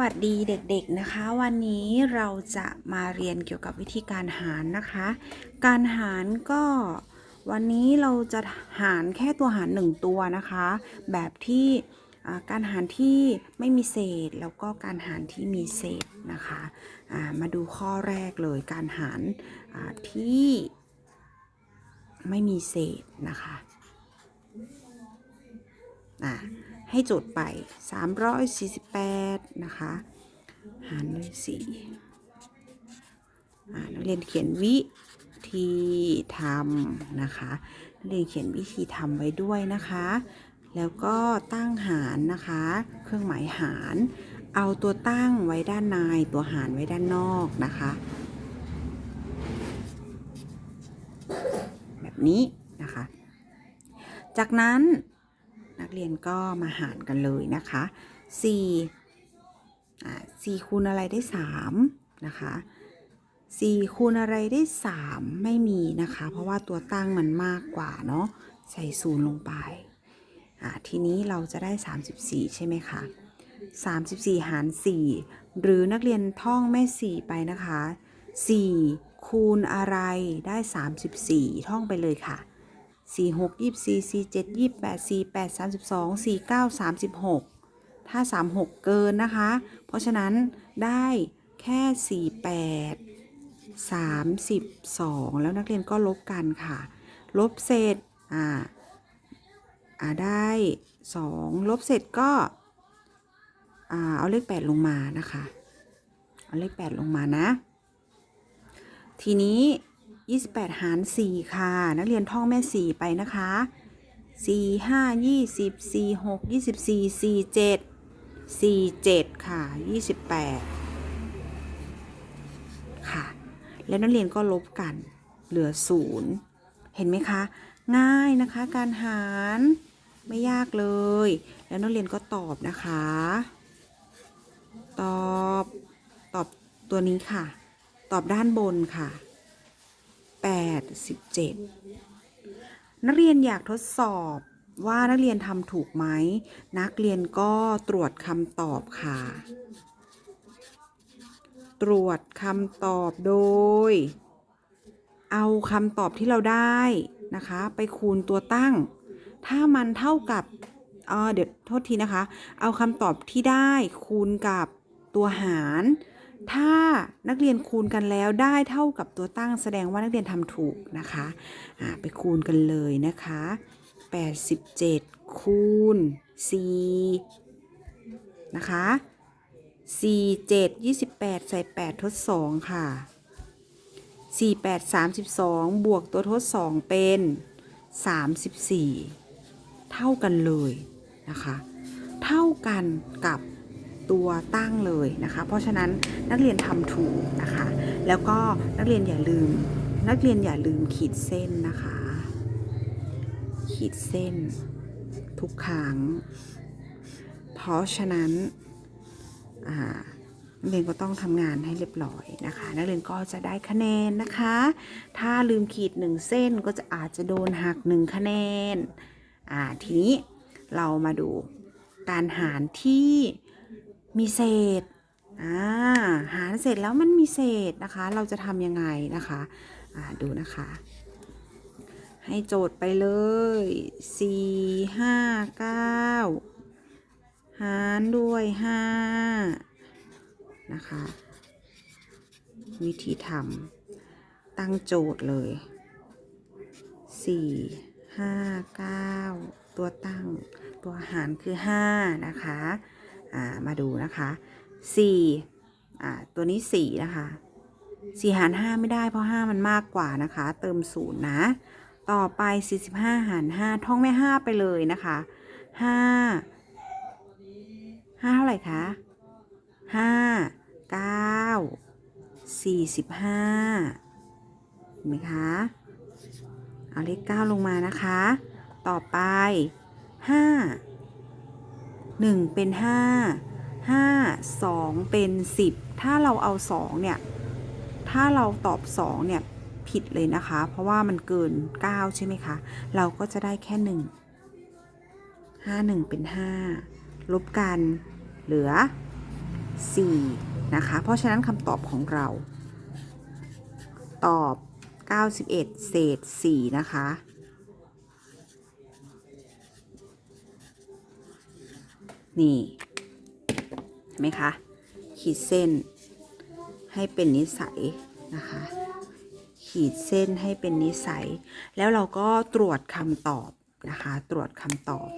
วัสดีเด็กๆนะคะ วันนี้เราจะมาเรียนเกี่ยวกับวิธีการหารนะคะ การหารก็วันนี้เราจะหารแค่ตัวหารหนึ่งตัวนะคะ แบบที่การหารที่ไม่มีเศษแล้วก็การหารที่มีเศษนะคะามาดูข้อแรกเลยการหารที่ไม่มีเศษนะคะอ่า ให้โจทย์ไป 348 นะคะ หารด้วย4อ่านักเรียนเขียนวิธีทำนะคะนักเรียนเขียนวิธีทำไว้ด้วยนะคะ แล้วก็ตั้งหารนะคะ เครื่องหมายหาร เอาตัวตั้งไว้ด้านในตัวหารไว้ด้านนอกนะคะ แบบนี้นะคะ จากนั้น นักเรียนก็มาหารกันเลยนะคะ4อ่า4คูณอะไรได้3นะคะ4คูณอะไรได้ 3 ไม่มีนะคะ เพราะว่าตัวตั้งมันมากกว่าเนาะใส่ศูนย์ลงไปอ่าทีนี้เราจะได้ 34 ใช่ไหมคะ34 หาร 4 หรือนักเรียนท่องแม่ 4 ไปนะคะ 4 คูณอะไรได้ 34 ท่องไปเลยค่ะ สี่หกยี่สี่สี่เจ็ดยี่แปดสี่แปดสามสิบสองสี่เก้าสามสิบหกถ้าสามหกเกินนะคะ เพราะฉะนั้นได้แค่สี่แปดสามสิบสองแล้วนักเรียนก็ลบกันค่ะ ลบเศษอ่าอ่าได้สองลบเสร็จก็อ่าเอาเลขแปดลงมานะคะ เอาเลขแปดลงมานะ ทีนี้ 28 หาร 4 ค่ะ นักเรียนท่องแม่ 4 ไปนะคะ 4 5 20 4 6 24 47 47 ค่ะ 28 ค่ะ แล้วนักเรียนก็ลบกันเหลือ 0 เห็นไหมคะ ง่ายนะคะการหารไม่ยากเลย แล้วนักเรียนก็ตอบนะคะ ตอบ ตอบตัวนี้ค่ะ ตอบด้านบนค่ะ 87นักเรียนอยากทดสอบว่านักเรียนทำถูกไหม นักเรียนก็ตรวจคำตอบค่ะ ตรวจคำตอบโดย เอาคำตอบที่เราได้นะคะ ไปคูณตัวตั้ง ถ้ามันเท่ากับเอ่อเดี๋ยวโทษทีนะคะ เอาคำตอบที่ได้คูณกับตัวหาร ถ้านักเรียนคูณกันแล้วได้เท่ากับตัวตั้งแสดงว่านักเรียนทำถูกนะคะอ่าไปคูณกันเลยนะคะ 87 คูณ 4 นะคะ 4 7 28 ใส่ 8 ทด 2 ค่ะ 4 8 32 บวกตัวทด 2 เป็น 34 เท่ากันเลยนะคะ เท่ากันกับ ตัวตั้งเลยนะคะ เพราะฉะนั้นนักเรียนทำถูกนะคะ แล้วก็นักเรียนอย่าลืม นักเรียนอย่าลืมขีดเส้นนะคะ ขีดเส้น ทุกครั้ง เพราะฉะนั้นนักเรียนก็ต้องทำงานให้เรียบร้อยนะคะ นักเรียนก็จะได้คะแนนนะคะ ถ้าลืมขีดหนึ่งเส้นก็จะอาจจะโดนหักหนึ่งคะแนน อ่าทีนี้เรามาดูการหารที่ มีเศษอ่าหารเสร็จแล้วมันมีเศษนะคะ เราจะทำยังไงนะคะอ่าดูนะคะ ให้โจทย์ไปเลย4 5 9หารด้วย5นะคะ วิธีทำตั้งโจทย์เลย4 5 9ตัวตั้งตัวหารคือ5นะคะ อ่ามาดูนะคะ4อ่าตัวนี้4นะคะ4หาร5ไม่ได้เพราะ5มันมากกว่านะคะ เติม0นะ ต่อไป45หาร5ท่องแม่5ไปเลยนะคะ5 5เท่าไหร่คะ5 9 45เห็นไหมคะเอาเลข9ลงมานะคะ ต่อไป5 1 เป็น 5 5 2 เป็น 10 ถ้าเราเอา 2 เนี่ย ถ้าเราตอบ 2 เนี่ย ผิดเลยนะคะ เพราะว่ามันเกิน 9 ใช่ไหมคะ เราก็จะได้แค่ 1 5 1 เป็น 5 ลบกันเหลือ 4 นะคะ เพราะฉะนั้นคำตอบของเรา ตอบ 91 เศษ 4 นะคะ นี่เห็นไหมคะ ขีดเส้นให้เป็นนิสัยนะคะ ขีดเส้นให้เป็นนิสัย แล้วเราก็ตรวจคำตอบนะคะ ตรวจคำตอบ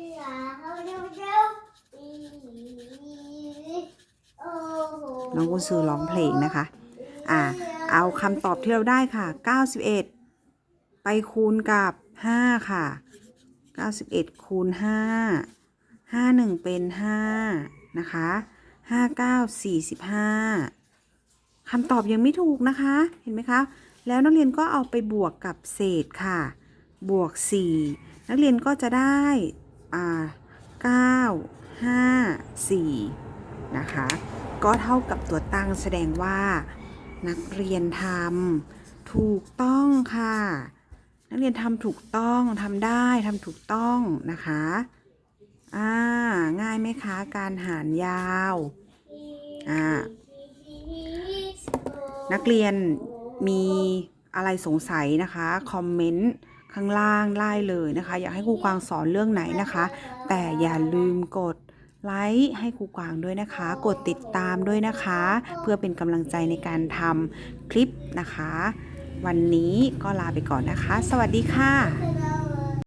น้องกุญซือร้องเพลงนะคะ อ่า เอาคำตอบที่เราได้ค่ะ 91 ไปคูณกับ 5 ค่ะ 91คูณ5 51เป็น5นะคะ59 45คำตอบยังไม่ถูกนะคะ เห็นไหมคะ แล้วนักเรียนก็เอาไปบวกกับเศษค่ะ บวก4นักเรียนก็จะได้อ่า9 5 4นะคะ ก็เท่ากับตัวตั้งแสดงว่า นักเรียนทำถูกต้องค่ะ นักเรียนทำถูกต้องทำได้ทำถูกต้องนะคะ อ่า ง่ายไหมคะ การหารยาว อ่า นักเรียนมีอะไรสงสัยนะคะ คอมเมนต์ข้างล่างได้เลยนะคะ อยากให้ครูกวางสอนเรื่องไหนนะคะ แต่อย่าลืมกดไลค์ให้ครูกวางด้วยนะคะ กดติดตามด้วยนะคะ เพื่อเป็นกำลังใจในการทำคลิปนะคะ วันนี้ก็ลาไปก่อนนะคะ สวัสดีค่ะ